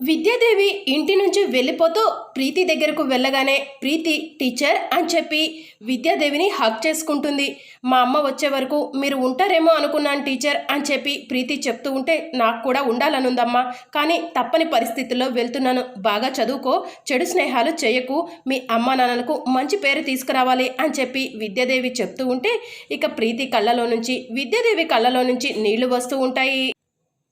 విద్యాదేవి ఇంటి నుంచి వెళ్ళిపోతూ ప్రీతి దగ్గరకు వెళ్ళగానే ప్రీతి టీచర్ అని చెప్పి విద్యాదేవిని హక్ చేసుకుంటుంది. మా అమ్మ వచ్చే వరకు మీరు ఉంటారేమో అనుకున్నాను టీచర్ అని చెప్పి ప్రీతి చెప్తూ ఉంటే నాకు కూడా ఉండాలనుందమ్మా కానీ తప్పని పరిస్థితుల్లో వెళ్తున్నాను. బాగా చదువుకో చెడు స్నేహాలు చేయకు మీ అమ్మ నాన్నలకు మంచి పేరు తీసుకురావాలి అని చెప్పి విద్యాదేవి చెప్తూ ఉంటే ఇక ప్రీతి కళ్ళలో నుంచి విద్యాదేవి కళ్ళలో నుంచి నీళ్ళు వస్తూ ఉంటాయి.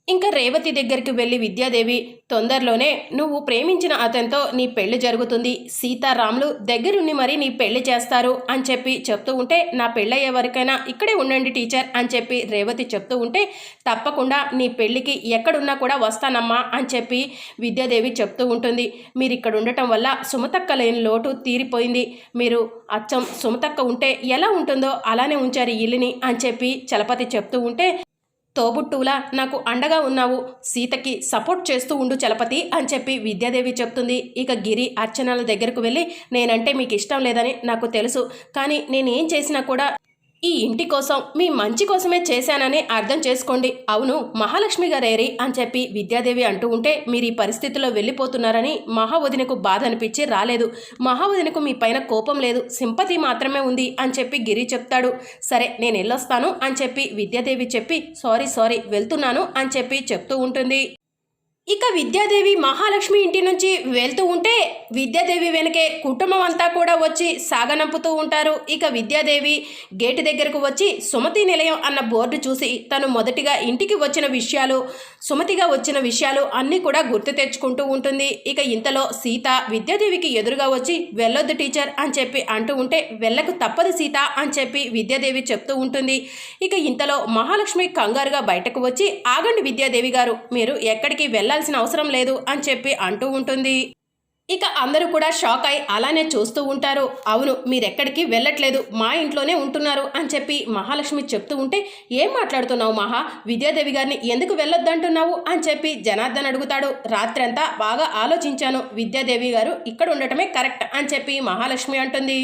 ఇంకా రేవతి దగ్గరికి వెళ్ళి విద్యాదేవి తొందరలోనే నువ్వు ప్రేమించిన అతనితో నీ పెళ్ళి జరుగుతుంది. సీతారాములు దగ్గరుండి మరి నీ పెళ్ళి చేస్తారు అని చెప్పి చెప్తూ ఉంటే నా పెళ్ళయ్యే వరకైనా ఇక్కడే ఉండండి టీచర్ అని చెప్పి రేవతి చెప్తూ ఉంటే తప్పకుండా నీ పెళ్ళికి ఎక్కడున్నా కూడా వస్తానమ్మా అని చెప్పి విద్యాదేవి చెప్తూ ఉంటుంది. మీరు ఇక్కడ ఉండటం వల్ల సుమతక్క లేని లోటు తీరిపోయింది. మీరు అచ్చం సుమతక్క ఉంటే ఎలా ఉంటుందో అలానే ఉంచారు ఈ ఇల్లుని అని చెప్పి చలపతి చెప్తూ ఉంటే తోబుట్టువులా నాకు అండగా ఉన్నావు. సీతకి సపోర్ట్ చేస్తూ ఉండు చలపతి అని చెప్పి విద్యాదేవి చెప్తుంది. ఇక గిరి అర్చనల దగ్గరకు వెళ్ళి నేనంటే మీకు ఇష్టం లేదని నాకు తెలుసు. కానీ నేను ఏం చేసినా కూడా ఈ ఇంటి కోసం మీ మంచి కోసమే చేశానని అర్థం చేసుకోండి. అవును మహాలక్ష్మి గారేరి అని చెప్పి విద్యాదేవి అంటూ ఉంటే మీరు ఈ పరిస్థితిలో వెళ్ళిపోతున్నారని మహావదినకు బాధ అనిపించి రాలేదు. మహావదినకు మీ పైన కోపం లేదు సింపతి మాత్రమే ఉంది అని చెప్పి గిరి చెప్తాడు. సరే నేను వెళ్ళొస్తాను అని చెప్పి విద్యాదేవి చెప్పి సారీ సారీ వెళ్తున్నాను అని చెప్పి చెప్తూ ఉంటుంది. ఇక విద్యాదేవి మహాలక్ష్మి ఇంటి నుంచి వెళ్తూ ఉంటే విద్యాదేవి వెనకే కుటుంబం అంతా కూడా వచ్చి సాగనంపుతూ ఉంటారు. ఇక విద్యాదేవి గేటు దగ్గరకు వచ్చి సుమతి నిలయం అన్న బోర్డు చూసి తను మొదటిగా ఇంటికి వచ్చిన విషయాలు సుమతిగా వచ్చిన విషయాలు అన్నీ కూడా గుర్తు తెచ్చుకుంటూ ఉంటుంది. ఇక ఇంతలో సీత విద్యాదేవికి ఎదురుగా వచ్చి వెళ్ళొద్దు టీచర్ అని చెప్పి అంటూ ఉంటే వెళ్ళకు తప్పదు సీత అని చెప్పి విద్యాదేవి చెప్తూ ఉంటుంది. ఇక ఇంతలో మహాలక్ష్మి కంగారుగా బయటకు వచ్చి ఆగండి విద్యాదేవి గారు మీరు ఎక్కడికి వెళ్ళాలి వెళ్ళాల్సిన అవసరం లేదు అని చెప్పి అంటూ ఉంటుంది. ఇక అందరూ కూడా షాక్ అయి అలానే చూస్తూ ఉంటారు. అవును మీరెక్కడికి వెళ్ళట్లేదు మా ఇంట్లోనే ఉంటున్నారు అని చెప్పి మహాలక్ష్మి చెప్తూ ఉంటే ఏం మాట్లాడుతున్నావు మహా? విద్యాదేవి గారిని ఎందుకు వెళ్ళొద్దంటున్నావు? అని చెప్పి జనార్దన్ అడుగుతాడు. రాత్రంతా బాగా ఆలోచించాను. విద్యాదేవి గారు ఇక్కడ ఉండటమే కరెక్ట్ అని చెప్పి మహాలక్ష్మి అంటుంది.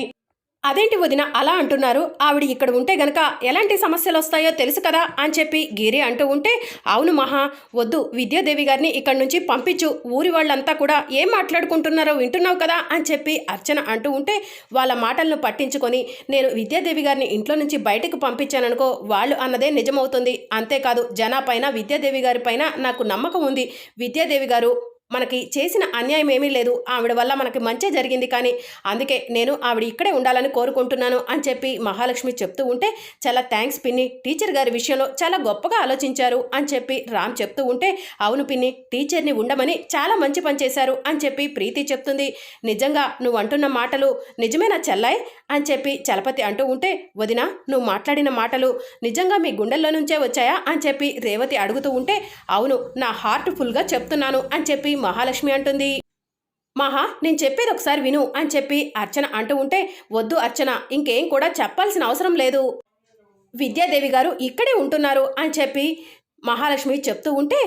అదేంటి వదిన అలా అంటున్నారు? ఆవిడ ఇక్కడ ఉంటే గనక ఎలాంటి సమస్యలు వస్తాయో తెలుసు కదా అని చెప్పి గిరి అంటూ ఉంటే అవును మహా వద్దు విద్యాదేవి గారిని ఇక్కడి నుంచి పంపించు ఊరి వాళ్ళంతా కూడా ఏం మాట్లాడుకుంటున్నారో వింటున్నావు కదా అని చెప్పి అర్చన అంటూ ఉంటే వాళ్ళ మాటలను పట్టించుకొని నేను విద్యాదేవి గారిని ఇంట్లో నుంచి బయటకు పంపించాననుకో వాళ్ళు అన్నదే నిజమవుతుంది. అంతేకాదు జనా పైన విద్యాదేవి గారి పైన నాకు నమ్మకం ఉంది. విద్యాదేవి గారు మనకి చేసిన అన్యాయం ఏమీ లేదు. ఆవిడ వల్ల మనకి మంచి జరిగింది కానీ అందుకే నేను ఆవిడ ఇక్కడే ఉండాలని కోరుకుంటున్నాను అని చెప్పి మహాలక్ష్మి చెప్తూ ఉంటే చాలా థ్యాంక్స్ పిన్ని. టీచర్ గారి విషయంలో చాలా గొప్పగా ఆలోచించారు అని చెప్పి రామ్ చెప్తూ ఉంటే అవును పిన్ని టీచర్ని ఉండమని చాలా మంచి పని చేశారు అని చెప్పి ప్రీతి చెప్తుంది. నిజంగా నువ్వు అంటున్న మాటలు నిజమేనా చెల్లాయి? అని చెప్పి చలపతి అంటూ ఉంటే వదిన నువ్వు మాట్లాడిన మాటలు నిజంగా మీ గుండెల్లో నుంచే వచ్చాయా? అని చెప్పి రేవతి అడుగుతూ ఉంటే అవును నా హార్ట్ ఫుల్గా చెప్తున్నాను అని చెప్పి మహాలక్ష్మి అంటుంది. మహా నేను చెప్పేది ఒకసారి విను అని చెప్పి అర్చన అంటూ ఉంటే వద్దు అర్చన ఇంకేం కూడా చెప్పాల్సిన అవసరం లేదు. విద్యాదేవి గారు ఇక్కడే ఉంటున్నారు అని చెప్పి మహాలక్ష్మి చెప్తూ ఉంటే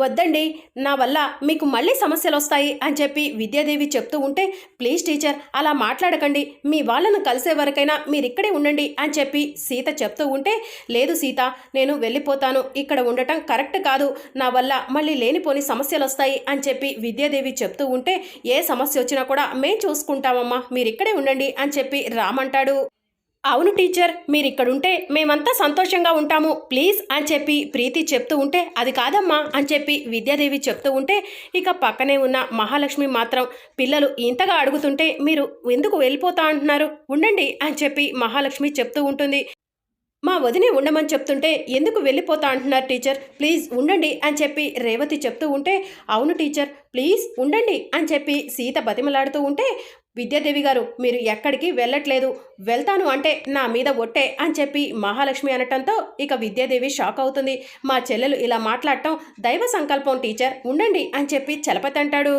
వద్దండి నా వల్ల మీకు మళ్ళీ సమస్యలు వస్తాయి అని చెప్పి విద్యాదేవి చెప్తూ ఉంటే ప్లీజ్ టీచర్ అలా మాట్లాడకండి. మీ వాళ్ళను కలిసే వరకైనా మీరు ఇక్కడే ఉండండి అని చెప్పి సీత చెప్తూ ఉంటే లేదు సీత నేను వెళ్ళిపోతాను. ఇక్కడ ఉండటం కరెక్ట్ కాదు. నా వల్ల మళ్ళీ లేనిపోని సమస్యలు వస్తాయి అని చెప్పి విద్యాదేవి చెప్తూ ఉంటే ఏ సమస్య వచ్చినా కూడా మేం చూసుకుంటామమ్మా. మీరు ఇక్కడే ఉండండి అని చెప్పి రామంటాడు. అవును టీచర్ మీరు ఇక్కడుంటే మేమంతా సంతోషంగా ఉంటాము. ప్లీజ్ అని చెప్పి ప్రీతి చెప్తూ ఉంటే అది కాదమ్మా అని చెప్పి విద్యాదేవి చెప్తూ ఉంటే ఇక పక్కనే ఉన్న మహాలక్ష్మి మాత్రం పిల్లలు ఇంతగా అడుగుతుంటే మీరు ఎందుకు వెళ్ళిపోతా అంటున్నారు? ఉండండి అని చెప్పి మహాలక్ష్మి చెప్తూ ఉంటుంది. మా వదినే ఉండమని చెప్తుంటే ఎందుకు వెళ్ళిపోతా అంటున్నారు టీచర్? ప్లీజ్ ఉండండి అని చెప్పి రేవతి చెప్తూ ఉంటే అవును టీచర్ ప్లీజ్ ఉండండి అని చెప్పి సీత బతిమలాడుతూ ఉంటే విద్యాదేవి గారు మీరు ఎక్కడికి వెళ్ళట్లేదు. వెళ్తాను అంటే నా మీద ఒట్టే అని చెప్పి మహాలక్ష్మి అనటంతో ఇక విద్యాదేవి షాక్ అవుతుంది. మా చెల్లెలు ఇలా మాట్లాడటం దైవ సంకల్పం టీచర్. ఉండండి అని చెప్పి చలపతి అంటాడు.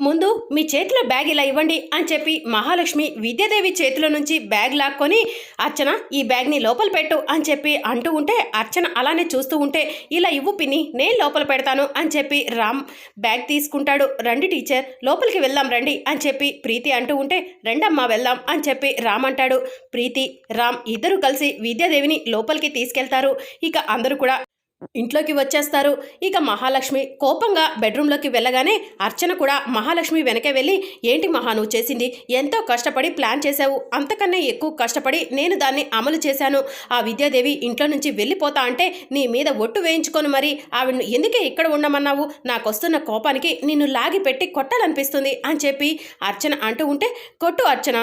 ముందు మీ చేతిలో బ్యాగ్ ఇలా ఇవ్వండి అని చెప్పి మహాలక్ష్మి విద్యాదేవి చేతిలో నుంచి బ్యాగ్ లాక్కొని అర్చన ఈ బ్యాగ్ని లోపల పెట్టు అని చెప్పి అంటూ ఉంటే అర్చన అలానే చూస్తూ ఉంటే ఇలా ఇవ్వు పిన్ని నేను లోపల పెడతాను అని చెప్పి రామ్ బ్యాగ్ తీసుకుంటాడు. రండి టీచర్ లోపలికి వెళ్దాం రండి అని చెప్పి ప్రీతి అంటూ ఉంటే రండమ్మా వెళ్దాం అని చెప్పి రామ్ అంటాడు. ప్రీతి రామ్ ఇద్దరు కలిసి విద్యాదేవిని లోపలికి తీసుకెళ్తారు. ఇక అందరూ కూడా ఇంట్లోకి వచ్చేస్తారు. ఇక మహాలక్ష్మి కోపంగా బెడ్రూమ్లోకి వెళ్ళగానే అర్చన కూడా మహాలక్ష్మి వెనకే వెళ్ళి ఏంటి మహా నువ్వు చేసింది? ఎంతో కష్టపడి ప్లాన్ చేశావు. అంతకన్నా ఎక్కువ కష్టపడి నేను దాన్ని అమలు చేశాను. ఆ విద్యాదేవి ఇంట్లో నుంచి వెళ్ళిపోతా అంటే నీ మీద ఒట్టు వేయించుకొని మరి. ఆవిడను ఎందుకే ఇక్కడ ఉండమన్నావు? నాకు వస్తున్న కోపానికి నిన్ను లాగి పెట్టి కొట్టాలనిపిస్తుంది అని చెప్పి అర్చన అంటూ ఉంటే కొట్టు అర్చన!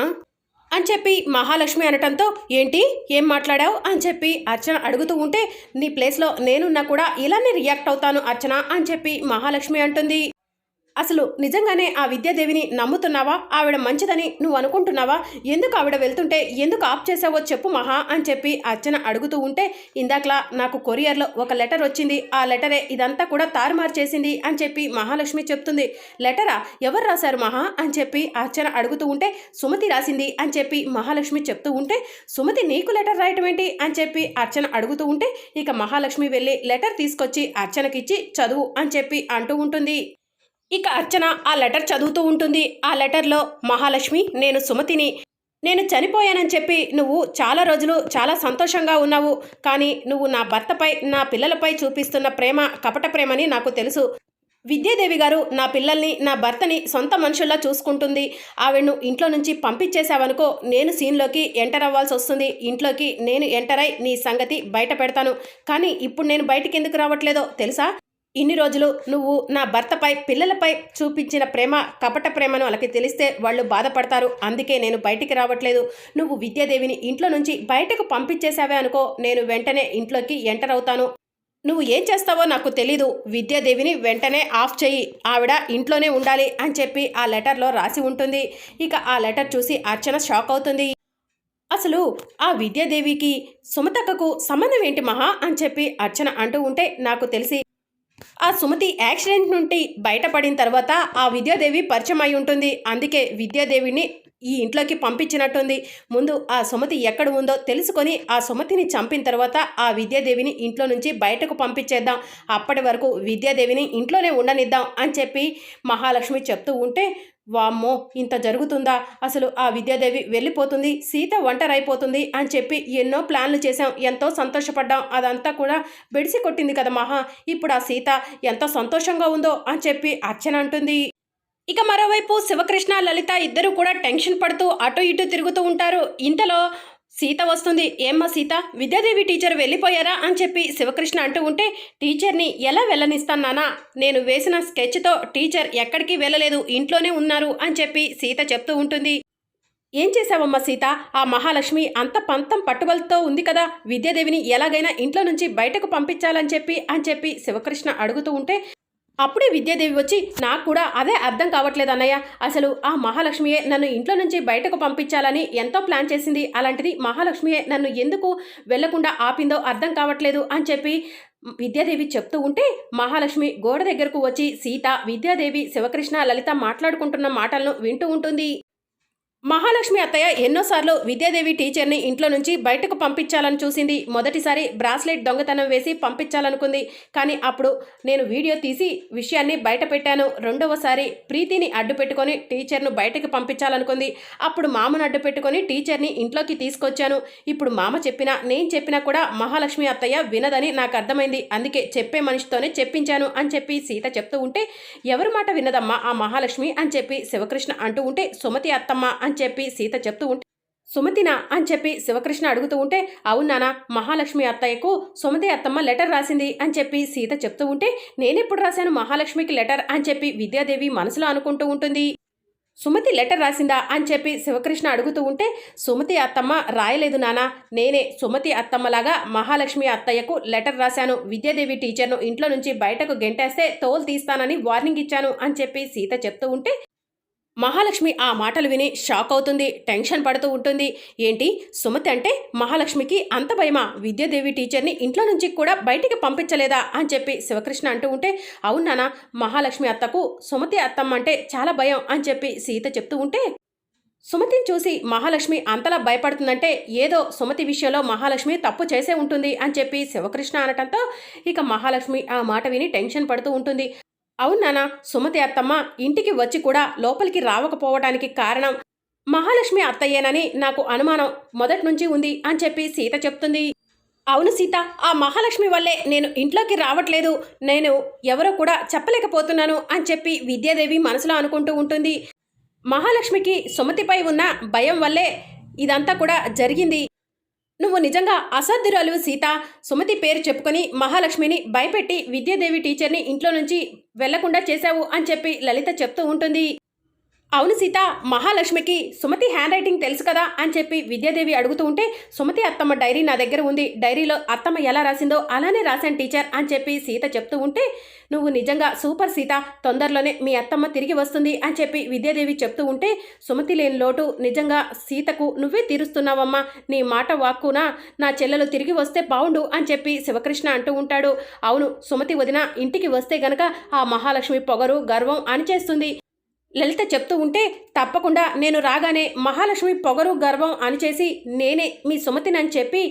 అని చెప్పి మహాలక్ష్మి అనటంతో ఏంటి? ఏం మాట్లాడావు? అని చెప్పి అర్చన అడుగుతూ ఉంటే నీ ప్లేస్లో నేనున్నా కూడా ఇలానే రియాక్ట్ అవుతాను అర్చన అని చెప్పి మహాలక్ష్మి అంటుంది. అసలు నిజంగానే ఆ విద్యాదేవిని నమ్ముతున్నావా? ఆవిడ మంచిదని నువ్వు అనుకుంటున్నావా? ఎందుకు ఆవిడ వెళ్తుంటే ఎందుకు ఆప్ చేసావో చెప్పు మహా అని చెప్పి అర్చన అడుగుతూ ఉంటే ఇందాకలా నాకు కొరియర్లో ఒక లెటర్ వచ్చింది. ఆ లెటరే ఇదంతా కూడా తారుమారు చేసింది అని చెప్పి మహాలక్ష్మి చెప్తుంది. లెటరా? ఎవరు రాశారు మహా? అని చెప్పి అర్చన అడుగుతూ ఉంటే సుమతి రాసింది అని చెప్పి మహాలక్ష్మి చెప్తూ ఉంటే సుమతి నీకు లెటర్ రాయటం ఏంటి? అని చెప్పి అర్చన అడుగుతూ ఉంటే ఇక మహాలక్ష్మి వెళ్ళి లెటర్ తీసుకొచ్చి అర్చనకిచ్చి చదువు అని చెప్పి అంటూ ఉంటుంది. ఇక అర్చన ఆ లెటర్ చదువుతూ ఉంటుంది. ఆ లెటర్లో మహాలక్ష్మి నేను సుమతిని. నేను చనిపోయానని చెప్పి నువ్వు చాలా రోజులు చాలా సంతోషంగా ఉన్నావు. కానీ నువ్వు నా భర్తపై నా పిల్లలపై చూపిస్తున్న ప్రేమ కపట ప్రేమని నాకు తెలుసు. విద్యాదేవి గారు నా పిల్లల్ని నా భర్తని సొంత మనుషుల్లా చూసుకుంటుంది. ఆవిడను ఇంట్లో నుంచి పంపించేశావనుకో నేను సీన్లోకి ఎంటర్ అవ్వాల్సి వస్తుంది. ఇంట్లోకి నేను ఎంటర్ అయి నీ సంగతి బయట పెడతాను. కానీ ఇప్పుడు నేను బయటికి ఎందుకు రావట్లేదో తెలుసా? ఇన్ని రోజులు నువ్వు నా భర్తపై పిల్లలపై చూపించిన ప్రేమ కపట ప్రేమను వాళ్ళకి తెలిస్తే వాళ్ళు బాధపడతారు. అందుకే నేను బయటికి రావట్లేదు. నువ్వు విద్యాదేవిని ఇంట్లో నుంచి బయటకు పంపించేశావే అనుకో నేను వెంటనే ఇంట్లోకి ఎంటర్ అవుతాను. నువ్వు ఏం చేస్తావో నాకు తెలీదు. విద్యాదేవిని వెంటనే ఆఫ్ చెయ్యి ఆవిడ ఇంట్లోనే ఉండాలి అని చెప్పి ఆ లెటర్లో రాసి ఉంటుంది. ఇక ఆ లెటర్ చూసి అర్చన షాక్ అవుతుంది. అసలు ఆ విద్యాదేవికి సుమతక్కకు సంబంధం ఏంటి మహా అని చెప్పి అర్చన అంటూ ఉంటే నాకు తెలిసి ఆ సుమతి యాక్సిడెంట్ నుండి బయటపడిన తర్వాత ఆ విద్యాదేవి పరిచయం అయి ఉంటుంది. అందుకే విద్యాదేవిని ఈ ఇంట్లోకి పంపించినట్టుంది. ముందు ఆ సుమతి ఎక్కడ ఉందో తెలుసుకొని ఆ సుమతిని చంపిన తర్వాత ఆ విద్యాదేవిని ఇంట్లో నుంచి బయటకు పంపించేద్దాం. అప్పటి వరకు విద్యాదేవిని ఇంట్లోనే ఉండనిద్దాం అని చెప్పి మహాలక్ష్మి చెప్తూ ఉంటే వామ్మో ఇంత జరుగుతుందా? అసలు ఆ విద్యాదేవి వెళ్ళిపోతుంది సీత ఒంటరైపోతుంది అని చెప్పి ఎన్నో ప్లాన్లు చేశాం. ఎంతో సంతోషపడ్డాం. అదంతా కూడా బెడిసి కొట్టింది కదా మహా. ఇప్పుడు ఆ సీత ఎంత సంతోషంగా ఉందో అని చెప్పి అర్చన అంటుంది. ఇక మరోవైపు శివకృష్ణ లలిత ఇద్దరు కూడా టెన్షన్ పడుతూ అటు ఇటు తిరుగుతూ ఉంటారు. ఇంతలో సీత వస్తుంది. ఏమ్మా సీత విద్యాదేవి టీచర్ వెళ్ళిపోయారా అని చెప్పి శివకృష్ణ అంటూ ఉంటే టీచర్ని ఎలా వెళ్ళనిస్తాను నానా? నేను వేసిన స్కెచ్తో టీచర్ ఎక్కడికి వెళ్ళలేదు ఇంట్లోనే ఉన్నారు అని చెప్పి సీత చెప్తూ ఉంటుంది. ఏం చేశావమ్మా సీత? ఆ మహాలక్ష్మి అంత పంతం పట్టుబలతో ఉంది కదా విద్యాదేవిని ఎలాగైనా ఇంట్లో నుంచి బయటకు పంపించాలని చెప్పి అని చెప్పి శివకృష్ణ అడుగుతూ ఉంటే అప్పుడే విద్యాదేవి వచ్చి నాకు కూడా అదే అర్థం కావట్లేదు అన్నయ్య. అసలు ఆ మహాలక్ష్మియే నన్ను ఇంట్లో నుంచి బయటకు పంపించాలని ఎంతో ప్లాన్ చేసింది. అలాంటిది మహాలక్ష్మియే నన్ను ఎందుకు వెళ్ళకుండా ఆపిందో అర్థం కావట్లేదు అని చెప్పి విద్యాదేవి చెప్తూ ఉంటే మహాలక్ష్మి గోడ దగ్గరకు వచ్చి సీత విద్యాదేవి శివకృష్ణ లలిత మాట్లాడుకుంటున్న మాటలను వింటూ ఉంటుంది. మహాలక్ష్మి అత్తయ్య ఎన్నోసార్లు విద్యాదేవి టీచర్ని ఇంట్లో నుంచి బయటకు పంపించాలని చూసింది. మొదటిసారి బ్రాస్లెట్ దొంగతనం వేసి పంపించాలనుకుంది. కానీ అప్పుడు నేను వీడియో తీసి విషయాన్ని బయట పెట్టాను రెండవసారి ప్రీతిని అడ్డు పెట్టుకొని టీచర్ను బయటకు పంపించాలనుకుంది. అప్పుడు మామను అడ్డు పెట్టుకొని టీచర్ని ఇంట్లోకి తీసుకొచ్చాను. ఇప్పుడు మామ చెప్పినా నేను చెప్పినా కూడా మహాలక్ష్మి అత్తయ్య వినదని నాకు అర్థమైంది. అందుకే చెప్పే మనిషితోనే చెప్పించాను అని చెప్పి సీత చెప్తూ ఉంటే ఎవరి మాట విన్నదమ్మా ఆ మహాలక్ష్మి అని చెప్పి శివకృష్ణ అంటూ ఉంటే సుమతి అత్తమ్మ అని అని చెప్పి సీత చెప్తూ ఉంటే సుమతినా అని చెప్పి శివకృష్ణ అడుగుతూ ఉంటే అవునానా మహాలక్ష్మి అత్తయ్యకు సుమతి అత్తమ్మ లెటర్ రాసింది అని చెప్పి సీత చెప్తూ ఉంటే నేనెప్పుడు రాశాను మహాలక్ష్మికి లెటర్ అని చెప్పి విద్యాదేవి మనసులో అనుకుంటూ ఉంటుంది. సుమతి లెటర్ రాసిందా అని చెప్పి శివకృష్ణ అడుగుతూ ఉంటే సుమతి అత్తమ్మ రాయలేదు నానా నేనే సుమతి అత్తమ్మలాగా మహాలక్ష్మి అత్తయ్యకు లెటర్ రాశాను. విద్యాదేవి టీచర్ను ఇంట్లో నుంచి బయటకు గెంటేస్తే తోలు తీస్తానని వార్నింగ్ ఇచ్చాను అని చెప్పి సీత చెప్తూ ఉంటే మహాలక్ష్మి ఆ మాటలు విని షాక్ అవుతుంది టెన్షన్ పడుతూ ఉంటుంది. ఏంటి? సుమతి అంటే మహాలక్ష్మికి అంత భయమా? విద్యాదేవి టీచర్ని ఇంట్లో నుంచి కూడా బయటికి పంపించలేదా? అని చెప్పి శివకృష్ణ అంటూ ఉంటే అవునానా మహాలక్ష్మి అత్తకు సుమతి అత్తమ్మ అంటే చాలా భయం అని చెప్పి సీత చెప్తూ ఉంటే సుమతిని చూసి మహాలక్ష్మి అంతలా భయపడుతుందంటే ఏదో సుమతి విషయంలో మహాలక్ష్మి తప్పు చేసే ఉంటుంది అని చెప్పి శివకృష్ణ అనటంతో ఇక మహాలక్ష్మి ఆ మాట విని టెన్షన్ పడుతూ ఉంటుంది. అవునానా సుమతి అత్తమ్మ ఇంటికి వచ్చి కూడా లోపలికి రావకపోవటానికి కారణం మహాలక్ష్మి అత్తయ్యేనని నాకు అనుమానం మొదటి నుంచి ఉంది అని చెప్పి సీత చెప్తుంది. అవును సీత ఆ మహాలక్ష్మి వల్లే నేను ఇంట్లోకి రావట్లేదు. నేను ఎవరో కూడా చెప్పలేకపోతున్నాను అని చెప్పి విద్యాదేవి మనసులో అనుకుంటూ ఉంటుంది. మహాలక్ష్మికి సుమతిపై ఉన్న భయం వల్లే ఇదంతా కూడా జరిగింది. నువ్వు నిజంగా అసాధ్యురాలు సీత? సుమతి పేరు చెప్పుకొని మహాలక్ష్మిని భయపెట్టి విద్యాదేవి టీచర్ని ఇంట్లో నుంచి వెళ్ళకుండా చేశావు అని చెప్పి లలిత చెప్తూ ఉంటుంది. అవును సీత మహాలక్ష్మికి సుమతి హ్యాండ్ రైటింగ్ తెలుసు కదా అని చెప్పి విద్యాదేవి అడుగుతూ ఉంటే సుమతి అత్తమ్మ డైరీ నా దగ్గర ఉంది. డైరీలో అత్తమ్మ ఎలా రాసిందో అలానే రాశాను టీచర్ అని చెప్పి సీత చెప్తూ ఉంటే నువ్వు నిజంగా సూపర్ సీత తొందరలోనే మీ అత్తమ్మ తిరిగి వస్తుంది అని చెప్పి విద్యాదేవి చెప్తూ ఉంటే సుమతి లేని లోటు నిజంగా సీతకు నువ్వే తీరుస్తున్నావమ్మా. నీ మాట వాక్కున నా చెల్లెలు తిరిగి వస్తే బావుండు అని చెప్పి శివకృష్ణ అంటూ ఉంటాడు. అవును సుమతి వదిన ఇంటికి వస్తే గనక ఆ మహాలక్ష్మి పొగరు గర్వం అనిచేస్తుంది లలిత చెప్తూ ఉంటే తప్పకుండా నేను రాగానే మహాలక్ష్మి పొగరు గర్వం అనిచేసి నేనే మీ సుమతిని అని చెప్పి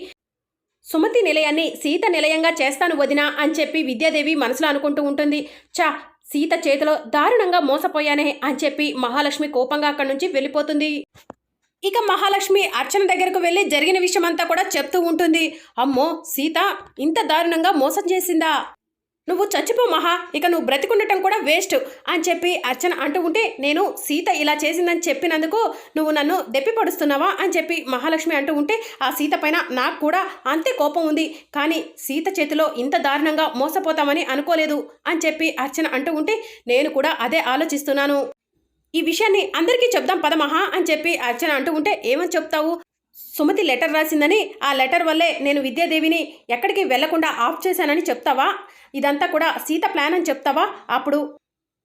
సుమతి నిలయాన్ని సీత నిలయంగా చేస్తాను వదినా అని చెప్పి విద్యాదేవి మనసులో అనుకుంటూ ఉంటుంది. చా సీత చేతిలో దారుణంగా మోసపోయానే అని చెప్పి మహాలక్ష్మి కోపంగా అక్కడి నుంచి వెళ్ళిపోతుంది. ఇక మహాలక్ష్మి అర్చన దగ్గరకు వెళ్ళి జరిగిన విషయమంతా కూడా చెప్తూ ఉంటుంది. అమ్మో సీత ఇంత దారుణంగా మోసం చేసిందా? నువ్వు చచ్చిపో మహా. ఇక నువ్వు బ్రతికుండటం కూడా వేస్ట్ అని చెప్పి అర్చన అంటూ ఉంటే నేను సీత ఇలా చేసిందని చెప్పినందుకు నువ్వు నన్ను దెప్పి పడుస్తున్నావా అని చెప్పి మహాలక్ష్మి అంటూ ఉంటే ఆ సీత పైన నాకు కూడా అంతే కోపం ఉంది. కానీ సీత చేతిలో ఇంత దారుణంగా మోసపోతామని అనుకోలేదు అని చెప్పి అర్చన అంటూ ఉంటే నేను కూడా అదే ఆలోచిస్తున్నాను. ఈ విషయాన్ని అందరికీ చెప్దాం పదమహా అని చెప్పి అర్చన అంటూ ఉంటే ఏమని చెప్తావు? సుమతి లెటర్ రాసిందని ఆ లెటర్ వల్లే నేను విద్యాదేవిని ఎక్కడికి వెళ్ళకుండా ఆఫ్ చేశానని చెప్తావా? ఇదంతా కూడా సీత ప్లాన్ అని చెప్తావా? అప్పుడు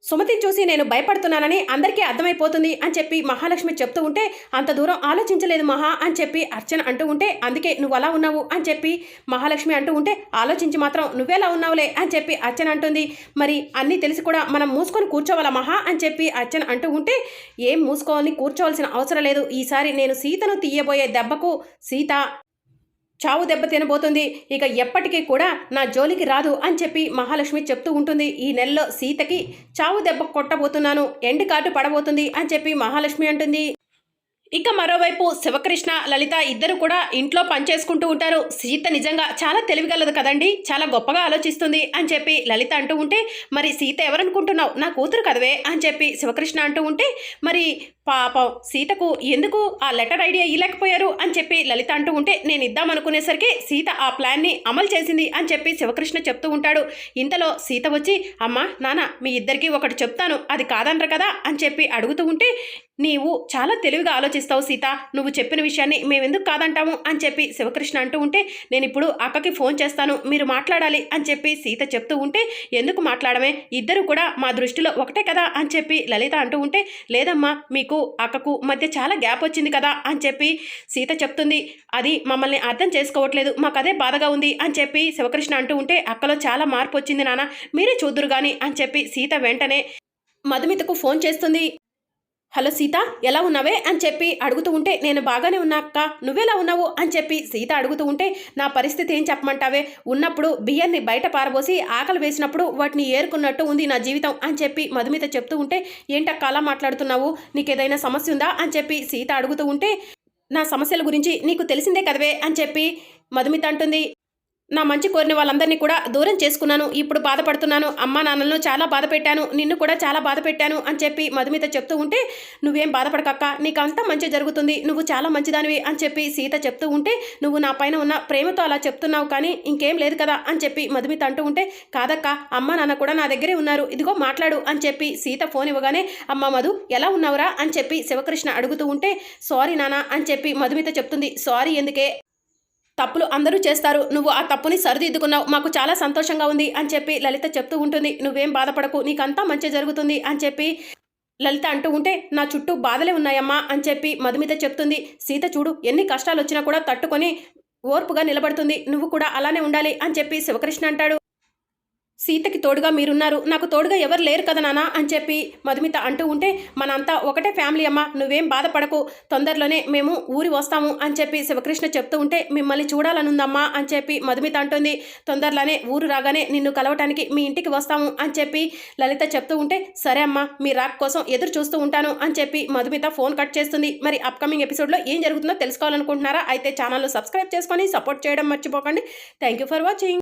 సుమతిని చూసి నేను భయపడుతున్నానని అందరికీ అర్థమైపోతుంది అని చెప్పి మహాలక్ష్మి చెప్తూ ఉంటే అంత దూరం ఆలోచించలేదు మహా అని చెప్పి అర్చన అంటూ ఉంటే అందుకే నువ్వు అలా ఉన్నావు అని చెప్పి మహాలక్ష్మి అంటూ ఉంటే ఆలోచించి మాత్రం నువ్వేలా ఉన్నావులే అని చెప్పి అర్చన అంటుంది. మరి అన్నీ తెలిసి కూడా మనం మూసుకొని కూర్చోవాలా మహా అని చెప్పి అర్చన అంటూ ఉంటే ఏం మూసుకోవాలని కూర్చోవలసిన అవసరం లేదు. ఈసారి నేను సీతను తీయబోయే దెబ్బకు సీత చావు దెబ్బ తినబోతుంది. ఇక ఎప్పటికీ కూడా నా జోలికి రాదు అని చెప్పి మహాలక్ష్మి చెప్తూ ఉంటుంది. ఈ నెలలో సీతకి చావు దెబ్బ కొట్టబోతున్నాను. ఎండు కాటు పడబోతుంది అని చెప్పి మహాలక్ష్మి అంటుంది. ఇక మరోవైపు శివకృష్ణ లలిత ఇద్దరు కూడా ఇంట్లో పనిచేసుకుంటూ ఉంటారు. సీత నిజంగా చాలా తెలివిగలదు కదండి? చాలా గొప్పగా ఆలోచిస్తుంది అని చెప్పి లలిత అంటూ ఉంటే మరి సీత ఎవరనుకుంటున్నావు? నా కూతురు కదవే అని చెప్పి శివకృష్ణ అంటూ ఉంటే మరి పాపం సీతకు ఎందుకు ఆ లెటర్ ఐడియా ఇవ్వలేకపోయారు అని చెప్పి లలిత అంటూ ఉంటే నేను ఇద్దామనుకునేసరికి సీత ఆ ప్లాన్ని అమలు చేసింది అని చెప్పి శివకృష్ణ చెప్తూ ఉంటాడు. ఇంతలో సీత వచ్చి అమ్మా నాన్న మీ ఇద్దరికీ ఒకటి చెప్తాను. అది కాదనరు కదా? అని చెప్పి అడుగుతూ ఉంటే నీవు చాలా తెలివిగా ఆలోచిస్తావు సీత. నువ్వు చెప్పిన విషయాన్ని మేమెందుకు కాదంటాము అని చెప్పి శివకృష్ణ అంటూ ఉంటే నేను ఇప్పుడు అక్కకి ఫోన్ చేస్తాను మీరు మాట్లాడాలి అని చెప్పి సీత చెప్తూ ఉంటే ఎందుకు మాట్లాడమే? ఇద్దరు కూడా మా దృష్టిలో ఒకటే కదా అని చెప్పి లలిత అంటూ ఉంటే లేదమ్మా మీకు అక్కకు మధ్య చాలా గ్యాప్ వచ్చింది కదా అని చెప్పి సీత చెప్తుంది. అది మమ్మల్ని అర్థం చేసుకోవట్లేదు మాకు అదే బాధగా ఉంది అని చెప్పి శివకృష్ణ అంటూ ఉంటే అక్కలో చాలా మార్పు వచ్చింది నాన్న మీరే చూద్దురు కానీ అని చెప్పి సీత వెంటనే మధుమితకు ఫోన్ చేస్తుంది. హలో సీత ఎలా ఉన్నావే? అని చెప్పి అడుగుతూ ఉంటే నేను బాగానే ఉన్నా అక్క. నువ్వెలా ఉన్నావు? అని చెప్పి సీత అడుగుతూ ఉంటే నా పరిస్థితి ఏం చెప్పమంటావే? ఉన్నప్పుడు బియ్యాన్ని బయట పారబోసి ఆకలి వేసినప్పుడు వాటిని ఏరుకున్నట్టు ఉంది నా జీవితం అని చెప్పి మధుమిత చెప్తూ ఉంటే ఏంటక్క అలా మాట్లాడుతున్నావు? నీకేదైనా సమస్య ఉందా? అని చెప్పి సీత అడుగుతూ ఉంటే నా సమస్యల గురించి నీకు తెలిసిందే కదవే? అని చెప్పి మధుమిత అంటుంది నా మంచి కోరిన వాళ్ళందరినీ కూడా దూరం చేసుకున్నాను. ఇప్పుడు బాధపడుతున్నాను. అమ్మా నాన్నలను చాలా బాధ పెట్టాను నిన్ను కూడా చాలా బాధ పెట్టాను అని చెప్పి మధుమిత చెప్తూ ఉంటే నువ్వేం బాధపడకక్క. నీకు మంచి జరుగుతుంది. నువ్వు చాలా మంచిదానివి అని చెప్పి సీత చెప్తూ ఉంటే నువ్వు నా పైన ఉన్న ప్రేమతో అలా చెప్తున్నావు కానీ ఇంకేం లేదు కదా అని చెప్పి మధుమిత అంటూ ఉంటే కాదక్క. అమ్మ నాన్న కూడా నా దగ్గరే ఉన్నారు. ఇదిగో మాట్లాడు అని చెప్పి సీత ఫోన్ ఇవ్వగానే అమ్మ మధు ఎలా ఉన్నావురా? అని చెప్పి శివకృష్ణ అడుగుతూ ఉంటే సారీ నాన్న అని చెప్పి మధుమిత చెప్తుంది. సారీ ఎందుకే? తప్పులు అందరూ చేస్తారు. నువ్వు ఆ తప్పుని సరిదిద్దుకున్నావు. మాకు చాలా సంతోషంగా ఉంది అని చెప్పి లలిత చెప్తూ ఉంటుంది. నువ్వేం బాధపడకు. నీకంతా మంచి జరుగుతుంది అని చెప్పి లలిత అంటూ ఉంటే నా చుట్టూ బాధలే ఉన్నాయమ్మా అని చెప్పి మధుమిత చెప్తుంది. సీత చూడు ఎన్ని కష్టాలు వచ్చినా కూడా తట్టుకొని ఓర్పుగా నిలబడుతుంది. నువ్వు కూడా అలానే ఉండాలి అని చెప్పి శివకృష్ణ అంటాడు. సీతకి తోడుగా మీరున్నారు. నాకు తోడుగా ఎవరు లేరు కదా నానా అని చెప్పి మధుమిత అంటూ ఉంటే మనంతా ఒకటే ఫ్యామిలీ అమ్మ నువ్వేం బాధపడకు. తొందరలోనే మేము ఊరి వస్తాము అని చెప్పి శివకృష్ణ చెప్తూ ఉంటే మిమ్మల్ని చూడాలనుందమ్మా అని చెప్పి మధుమిత అంటుంది. తొందరలోనే ఊరు రాగానే నిన్ను కలవటానికి మీ ఇంటికి వస్తాము అని చెప్పి లలిత చెప్తూ ఉంటే సరే అమ్మా మీ రాక్ కోసం ఎదురు చూస్తూ ఉంటాను అని చెప్పి మధుమిత ఫోన్ కట్ చేస్తుంది. మరి అప్కమింగ్ ఎపిసోడ్లో ఏం జరుగుతుందో తెలుసుకోవాలనుకుంటున్నారా? అయితే ఛానల్ను సబ్స్క్రైబ్ చేసుకొని సపోర్ట్ చేయడం మర్చిపోకండి. Thank you for watching.